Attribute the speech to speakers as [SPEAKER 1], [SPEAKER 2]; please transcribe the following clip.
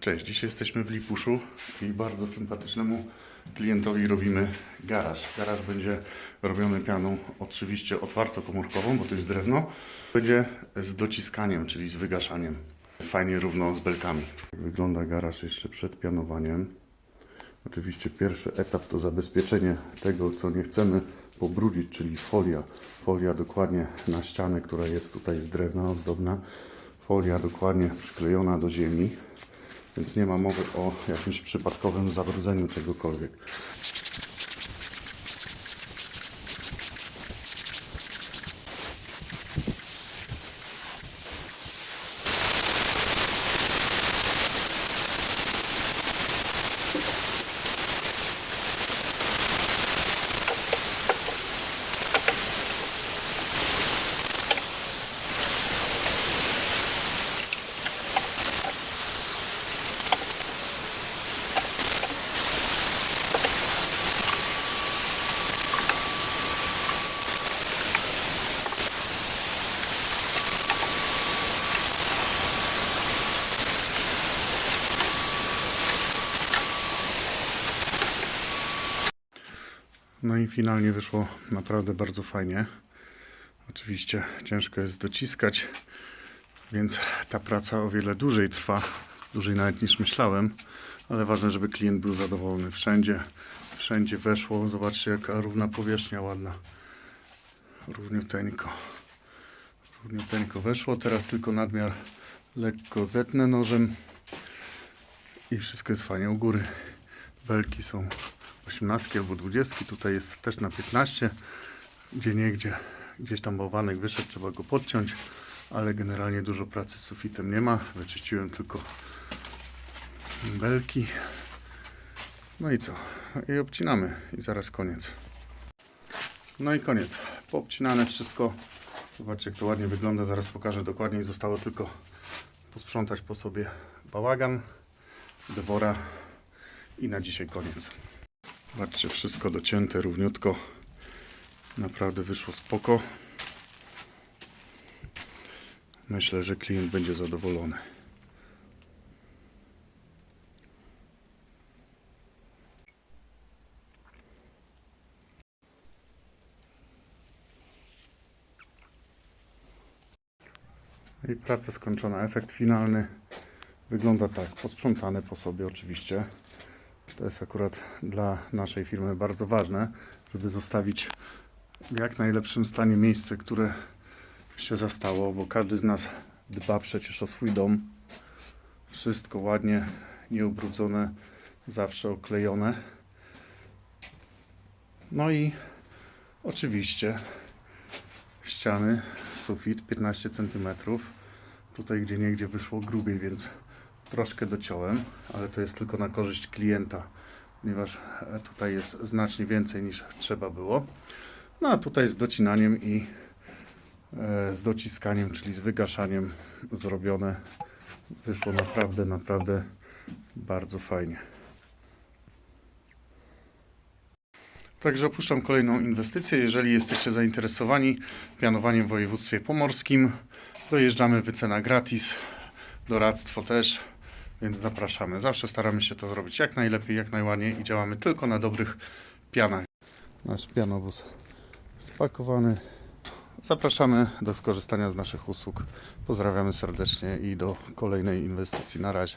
[SPEAKER 1] Cześć, dzisiaj jesteśmy w Lipuszu i bardzo sympatycznemu klientowi robimy garaż. Garaż będzie robiony pianą oczywiście otwartokomórkową, bo to jest drewno. Będzie z dociskaniem, czyli z wygaszaniem. Fajnie równo z belkami. Tak wygląda garaż jeszcze przed pianowaniem. Oczywiście pierwszy etap to zabezpieczenie tego, co nie chcemy pobrudzić, czyli folia. Folia dokładnie na ścianę, która jest tutaj z drewna ozdobna. Folia dokładnie przyklejona do ziemi, więc nie ma mowy o jakimś przypadkowym zabrudzeniu czegokolwiek. No i finalnie wyszło naprawdę bardzo fajnie. Oczywiście ciężko jest dociskać, więc ta praca o wiele dłużej trwa, dłużej nawet niż myślałem, ale ważne, żeby klient był zadowolony. Wszędzie, wszędzie weszło. Zobaczcie, jaka równa powierzchnia ładna. Równiuteńko. Równiuteńko weszło. Teraz tylko nadmiar lekko zetnę nożem i wszystko jest fajnie u góry. Belki są 18 albo 20, tutaj jest też na 15, gdzie niegdzie, gdzieś tam bałwanek wyszedł, trzeba go podciąć, ale generalnie dużo pracy z sufitem nie ma, wyczyściłem tylko belki, no i co, i obcinamy. I zaraz koniec. No i koniec, poobcinane wszystko, zobaczcie jak to ładnie wygląda, zaraz pokażę dokładniej, zostało tylko posprzątać po sobie bałagan, dewora i na dzisiaj koniec. Zobaczcie, wszystko docięte równiutko. Naprawdę wyszło spoko. Myślę, że klient będzie zadowolony. I praca skończona. Efekt finalny wygląda tak. Posprzątane po sobie oczywiście. To jest akurat dla naszej firmy bardzo ważne, żeby zostawić w jak najlepszym stanie miejsce, które się zastało, bo każdy z nas dba przecież o swój dom. Wszystko ładnie, nieubrudzone, zawsze oklejone. No i oczywiście ściany, sufit 15 cm. Tutaj gdzie niegdzie wyszło grubiej, więc troszkę dociąłem, ale to jest tylko na korzyść klienta, ponieważ e, tutaj jest znacznie więcej niż trzeba było. No a tutaj z docinaniem i e, z dociskaniem, czyli z wygaszaniem zrobione. Wyszło naprawdę, naprawdę bardzo fajnie. Także opuszczam kolejną inwestycję. Jeżeli jesteście zainteresowani pianowaniem w województwie pomorskim, dojeżdżamy wycena gratis, doradztwo też, więc zapraszamy. Zawsze staramy się to zrobić jak najlepiej, jak najładniej i działamy tylko na dobrych pianach. Nasz pianowóz spakowany. Zapraszamy do skorzystania z naszych usług. Pozdrawiamy serdecznie i do kolejnej inwestycji. Na razie.